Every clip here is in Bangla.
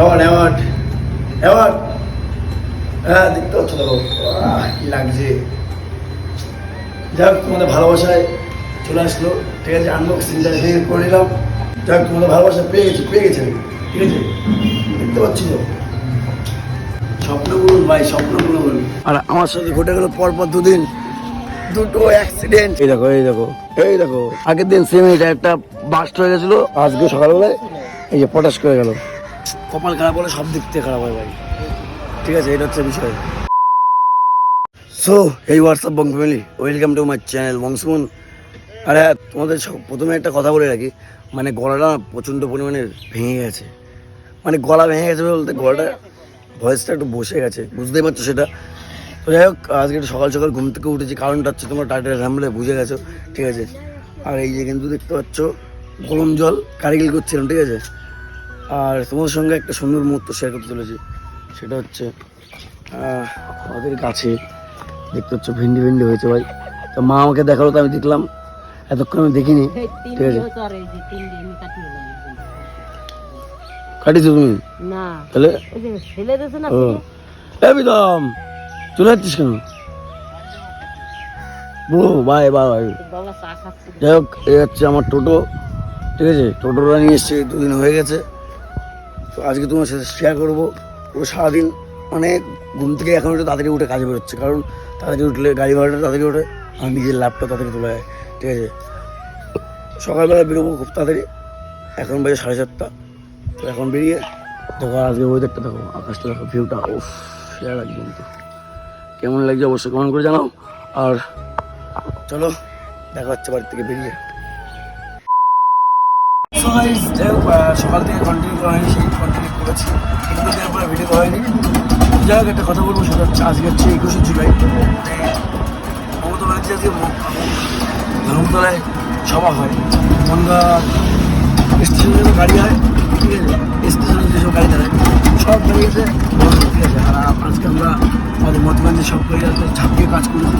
অ্যাওয়ার্ড অ্যাওয়ার্ড অ্যাওয়ার্ড হ্যাঁ দেখতে পাচ্ছ দেখো কি লাগছে যাক তোমাদের ভালোবাসায় চলে আসলো ঠিক আছে আনবক্সিংটা রেখে করে নিলাম যাক তোমাদের ভালোবাসা পেয়ে গেছি পেয়ে গেছে ঠিক আছে দেখতে পাচ্ছি তো স্বপ্নগুলো ভাই স্বপ্নগুলো আর আমার সাথে ঘটে গেল পরপর দুদিন। দুটো অ্যাক্সিডেন্ট এই দেখো এই দেখো এই দেখো। আগের দিন সেম এটা একটা বাস্ট হয়ে গেছিল আজকে সকালবেলায় এই যে পটাশ করে গেল। কপাল খারাপ হলে সব দিক থেকে খারাপ হয় ভাই। ঠিক আছে, এটা হচ্ছে বিষয়। সো এই WhatsApp Bong family welcome to my channel বংশমন আর হ্যাঁ তোমাদের প্রথমে একটা কথা বলে রাখি। মানে গলাটা প্রচণ্ড পরিমাণে ভেঙে গেছে। মানে গলা ভেঙে গেছে বলতে গলাটা ভয়েসটা একটু বসে গেছে, বুঝতেই পারছ সেটা। তো যাই হোক, আজকে একটু সকাল সকাল ঘুম থেকে উঠেছি, কারণটা হচ্ছে তোমার টাইটেল রামলে বুঝে গেছো, ঠিক আছে। আর এই যে কিন্তু দেখতে পাচ্ছ, গরম জল, কারিগিল করছিলাম, ঠিক আছে। আর তোমার সঙ্গে একটা সুন্দর মুহূর্ত শেয়ার করতে চলেছি। সেটা হচ্ছে আমাদের গাছে দেখতে পাচ্ছ ভেন্ডি ভেন্ডি হয়েছে ভাই। তো মা আমাকে দেখাল তো আমি দেখলাম। এতক্ষণ আমি দেখিনি। ঠিক আছে। কাটিছো তুমি? তাহলে একদম চলে যাচ্ছিস কেন? ও বাই খাচ্ছে। যাই হোক এই হচ্ছে আমার টোটো। ঠিক আছে টোটোটা নিয়ে এসছে দুদিন হয়ে গেছে। তো আজকে তোমার সাথে শেয়ার করব। ও সারাদিন মানে ঘুম থেকে এখন একটু তাড়াতাড়ি উঠে কাজে বেরোচ্ছে। কারণ তাড়াতাড়ি উঠলে গাড়ি ভাড়াটা তাড়াতাড়ি ওঠে, আর নিজের ল্যাপটপ তাড়াতাড়ি তোলা যায়। ঠিক আছে? সকালবেলা বেরোবো খুব তাড়াতাড়ি। এখন বাজে সাড়ে চারটা তো এখন বেরিয়ে দেখো আজকে ওয়েদারটা দেখো, আকাশটা দেখো ভিউটা ও সেরা লাগবে কিন্তু। কেমন লাগছে অবশ্যই কমেন্ট করে জানাও। আর চলো, দেখা হচ্ছে বাড়ি থেকে বেরিয়ে। Guys, যাই হোক, সকাল থেকে কন্টিনিউ করা হয়নি সেই কন্টিনিউ করেছি। কিন্তু তারপরে ভিডিও করা হয়নি। যাই হোক একটা কথা বলব সেটা হচ্ছে আজকে হচ্ছে একুশে জুলাই। মমতা ব্যানার্জি আজকে ধর্মতলায় সভা হয়। মনগা স্টেশনে যেসব গাড়ি হয় ঠিক আছে? স্টেশনে যেসব গাড়ি দাঁড়ায় সব গাড়ি আছে ঠিক আছে? আর আজকে আমরা আমাদের মতগঞ্জে সব গাড়ি আছে ঝাঁপিয়ে কাজ করেছি।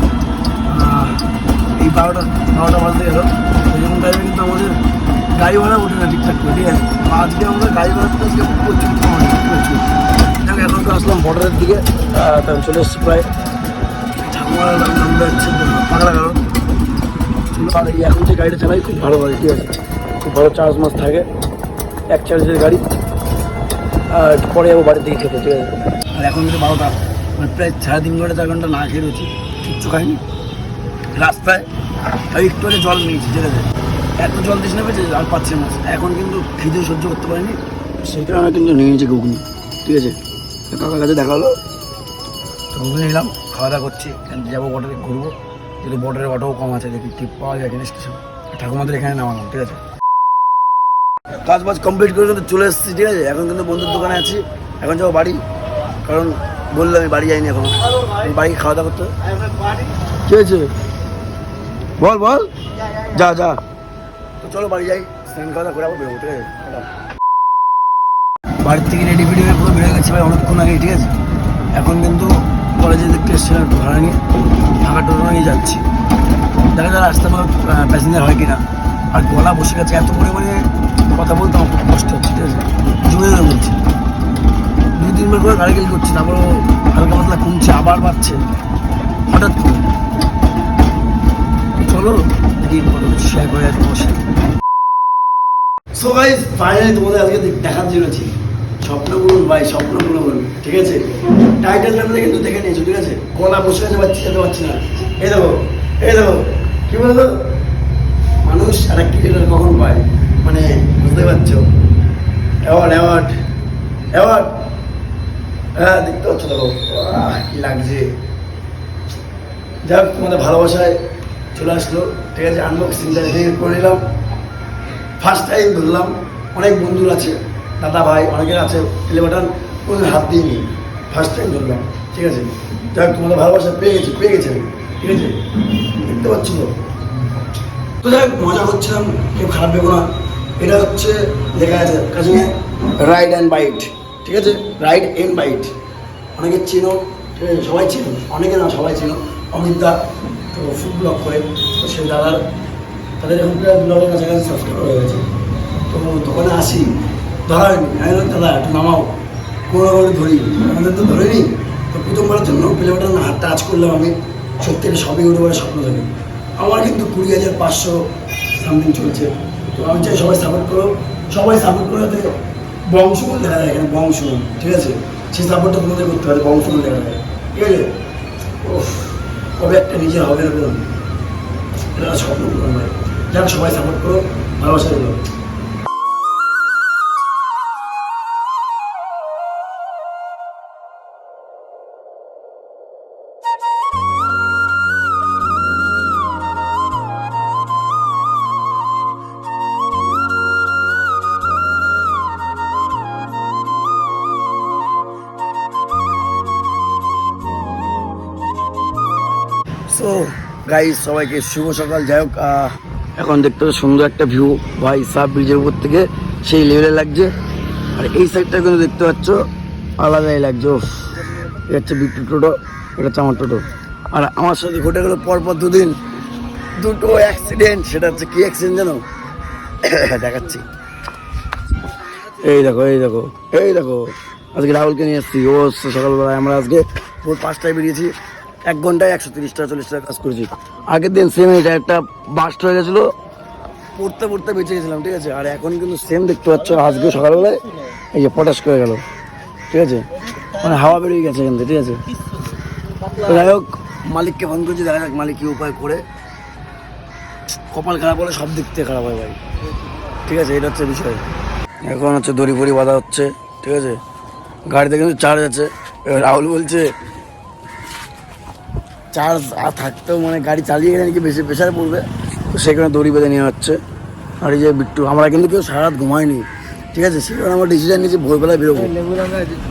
এই বারোটা বারোটা বাজতে গেল। এরকম টাইমে কিন্তু আমাদের গাড়ি ভাড়া ওঠে না ঠিকঠাক করে ঠিক আছে? আজকে আমরা গাড়ি ভাড়াটা আজকে প্রচুর কম প্রচুর। এখন তো আসলাম বর্ডারের দিকে আহ, তো আমি চলে এসেছি প্রায় এখন যে গাড়িটা চালাই খুব ভালো গাড়ি ঠিক আছে? খুব ভালো চার্জ মাস থাকে এক চার্জের গাড়ি। আর পরে যাব বাড়ির দিকে খেতে ঠিক আছে? আর এখন কিন্তু বারোটা মানে প্রায় সাড়ে তিন ঘণ্টা চার ঘণ্টা না খেয়ে রয়েছি কিচ্ছু খাইনি। রাস্তায় একটু জল নিয়েছি ঠিক আছে? এত জল না পেয়েছে আর পাচ্ছি না। এখন কিন্তু খিদে সহ্য করতে পারিনি। সেই কারণে কিন্তু নিয়ে নিয়েছি ঘুগনি। ঠিক আছে? কাকার কাছে দেখা হলো। ঘুগনি নিলাম, খাওয়া দাওয়া করছি। যাব বর্ডারে ঘুরবো। যদি বর্ডারে অটোও কম আছে, দেখি টিপ পাওয়া যায় জিনিস কিছু। ঠাকুমাদের এখানে নামালাম, ঠিক আছে? কাজ বাজ কমপ্লিট করে কিন্তু চলে এসেছি, ঠিক আছে? এখন কিন্তু বন্ধুর দোকানে আছি। এখন যাব বাড়ি। কারণ বললাম আমি বাড়ি যাইনি এখন। বাড়ি খাওয়া দাওয়া করতে হবে। কি হয়েছে বল বল। যা যা। চলো বাড়ি যাই। স্নান খাওয়া করে আবার বেরোবো, ঠিক আছে। বাড়ির থেকে রেডি ফেডি হয়ে পুরো বেরোয় গেছি ভাই অনেকক্ষণ আগে ঠিক আছে? এখন কিন্তু কলেজে দেখতে এসেছিলাম ভাড়া নিয়ে ফাঁকা টোটো নিয়ে যাচ্ছি। দেখা যায় রাস্তা প্যাসেঞ্জার হয় কিনা। আর গলা বসে গেছে, এত পরিমাণে কথা বলতে আমার খুব কষ্ট হচ্ছে, ঠিক আছে? জমে জমে বলছি। দুই, তিনবার করে গাড়ি গাড়ি করছি, তারপরও হালকা পাতলা কমছে, আবার বাড়ছে। হঠাৎ করে। চলো, দেখি শেয়ার করে যাচ্ছে অবশ্যই সো গাইজ ফাইনালি তোমাদের আজকে দেখ- দেখার জন্যছি স্বপ্নগুলো ভাই বলুন ঠিক আছে? টাইটেল নামলে কিন্তু দেখে নিয়েছো, ঠিক আছে? গলা বসে গেছে পাচ্ছি যেতে পারছি না। এই দেখো এই দেখো, কি বলতো? মানুষ একটা ক্রিকেটার কখন পায়? মানে বুঝতে পারছ? অ্যাওয়ার্ড অ্যাওয়ার্ড অ্যাওয়ার্ড হ্যাঁ দেখতে পাচ্ছ দেখো। কি লাগছে। যাক, তোমাদের ভালোবাসায় চলে আসলো, ঠিক আছে? আনবক্সিংটা রেখে করে নিলাম। ফার্স্ট টাইম ধরলাম অনেক বন্ধুর আছে দাদা ভাই অনেকের আছে এলিভেটার কোনো হাত দিইনি ফার্স্ট টাইম ধরলাম ঠিক আছে? যাক তোমাদের ভালোবাসা পেয়ে গেছি পেয়ে গেছে ঠিক আছে? দেখতে পাচ্ছি? তো তো যাই হোক, মজা করছিলাম কেউ খারাপ ভেবো না। এটা হচ্ছে লেখা আছে কাছে রাইড অ্যান্ড বাইট ঠিক আছে? রাইড অ্যান্ড বাইট অনেকে চিনো ঠিক আছে? সবাই চিনো অনেকে না সবাই চিনো। অমিত দা তো ফুড ব্লগ করে তো সেই দাদার তাদের এখন প্রায় ব্লগের কাছাকাছি সাবস্ক্রাইব হয়ে গেছে। তো দোকানে আসি। ধরা হয়নি আমি দাদা, একটু নামাও। কোনো রকম ধরি। আমাদের তো ধরেনি তো প্রথমবারের জন্য প্লেবারটা না টাচ করলাম আমি। সত্যি এটা সবই উঠে পারে স্বপ্ন থাকে। আমার কিন্তু কুড়ি হাজার পাঁচশো সামথিং চলছে। তো আমি চাই সবাই সাপোর্ট করো। সবাই সাপোর্ট করে যাতে বংশগুলো দেখা যায় এখানে বংশ ঠিক আছে? সেই সাপোর্টটা তোমাদের করতে হবে বংশগুলো দেখা যায়। ঠিক আছে? ও কবে একটা নিজের হবে এরকম এটা স্বপ্ন পূরণ হয়। যাক সবাই সাপোর্ট করো ভালোবাসা দিলো সবাইকে শুভ সকাল। যাই হোক এখন দেখতে সুন্দর একটা ভিউ ভাই, সাব ব্রিজের উপর থেকে সেই লেভেলে লাগছে। আর এই সাইডটা কিন্তু দেখতে পাচ্ছ, আলাদাই লাগছে ওফ এটা হচ্ছে বিট্টু টোটো এটা হচ্ছে আমার টোটো আর আমার সাথে ঘটে গেল পরপর দুদিন দুটো অ্যাক্সিডেন্ট সেটা হচ্ছে কী অ্যাক্সিডেন্ট জানো? দেখাচ্ছি। এই দেখো এই দেখো এই দেখো। আজকে রাহুলকে নিয়ে এসেছি, ও সকালবেলায়, আমরা আজকে ভোর পাঁচটায় বেরিয়েছি। এক ঘন্টায় একশো তিরিশ টাকা, চল্লিশ টাকা কাজ করেছি আগের দিন সেম এটা একটা বাস্ট হয়ে গেছিল। পড়তে পড়তে বেঁচে গেছিলাম, ঠিক আছে? আর এখন কিন্তু সেম দেখতে পাচ্ছ, আজকে সকালবেলায় এই যে পটাশ করে গেল, ঠিক আছে? মানে হাওয়া বেরিয়ে গেছে এখান থেকে, ঠিক আছে? যাই হোক, মালিককে ফোন করছি, দেখা যাক মালিক কি উপায় করে। কপাল খারাপ হলে সব দিক থেকে খারাপ হয় ভাই। ঠিক আছে, এটা হচ্ছে বিষয়। এখন হচ্ছে দড়ি ফড়ি বাঁধা হচ্ছে, ঠিক আছে? গাড়িতে কিন্তু চার্জ আছে। রাহুল বলছে চার্জ আর থাকতেও মানে গাড়ি চালিয়ে গেলে নাকি বেশি প্রেশারে পড়বে। তো সেখানে দড়ি বেঁধে নেওয়া হচ্ছে। আর এই যে বিট্টু আমরা কিন্তু কেউ সারা রাত ঘুমাইনি। ঠিক আছে? সেখানে আমরা ডিসিশন নিয়েছি ভোরবেলায় বেরোবো।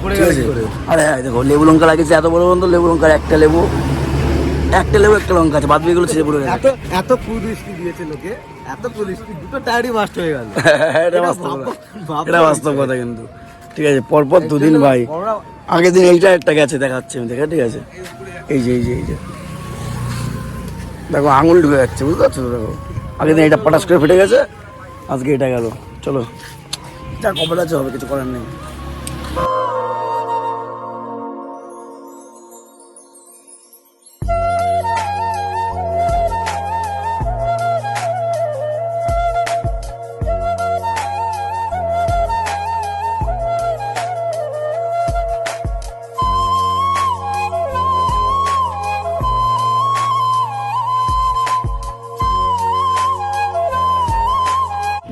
ঠিক আছে? আরে হ্যাঁ দেখো লেবু লঙ্কা লাগিয়েছে এত বড় বন্ধু লেবু লঙ্কার একটা লেবু একটা লেবু একটা লঙ্কা আছে বাদ বাকিগুলো ছেড়ে পড়ে গেছে। এত এত কুদৃষ্টি দিয়েছে লোকে এত কুদৃষ্টি দুটো টায়ারই বাস্ট হয়ে গেল। এটা বাস্তব এটা বাস্তব কথা কিন্তু। ঠিক আছে পরপর দুদিন ভাই। আগের দিন এইটা একটা গেছে দেখাচ্ছি আমি দেখা ঠিক আছে। এই যে এই যে এই যে। দেখো আঙুল ঢুকে যাচ্ছে বুঝতে পারছ তো দেখো। আগের দিন এটা পটাশ করে ফেটে গেছে আজকে এটা গেল। চলো। যা কপাল আছে হবে কিছু করার নেই।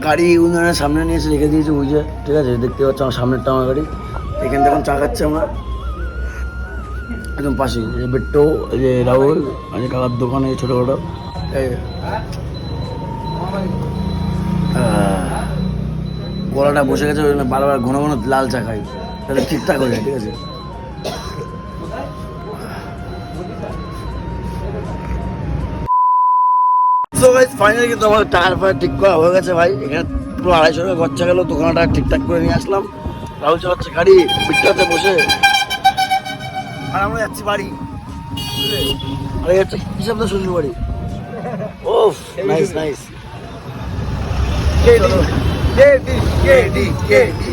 গাড়ি উন্নয়নের সামনে নিয়ে এসে রেখে দিয়েছি বুঝে ঠিক আছে, দেখতে পাচ্ছ আমার সামনেরটা আমার গাড়ি। এখান থেকে এখন চাকাচ্ছি আমরা। একদম যে বেট্টো যে রাহুল যে কাকার দোকানে ছোটোখাটো গলাটা বসে গেছে বারবার ঘন ঘন লাল চা খাই। তাহলে ঠিকঠাক হয়ে যায়, ঠিক আছে? সো গাইস ফাইনালি কিন্তু আমার টায়ার ফায়ার ঠিক করা হয়ে গেছে ভাই। এখানে পুরো আড়াইশো টাকা খরচা গেল, দোকানটা ঠিকঠাক করে নিয়ে আসলাম। রাহুল চালাচ্ছে গাড়ি বিট্টাতে বসে। আর আমরা যাচ্ছি বাড়ি? আর হচ্ছে হিসাব তো শ্বশুর বাড়ি? ওফ নাইস নাইস কেডি কেডি কেডি কেডি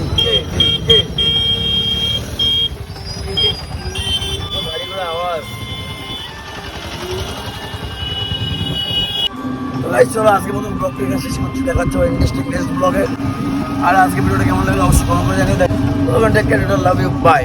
তো চলো আজকে মতো ব্লগ থেকে শেষ করছি দেখাচ্ছ ইন্টারেস্টিং নেক্সট ব্লগে আর আজকে ভিডিওটা কেমন লাগল অবশ্যই কমেন্ট করে জানিয়ে দেয় লাভ ইউ বাই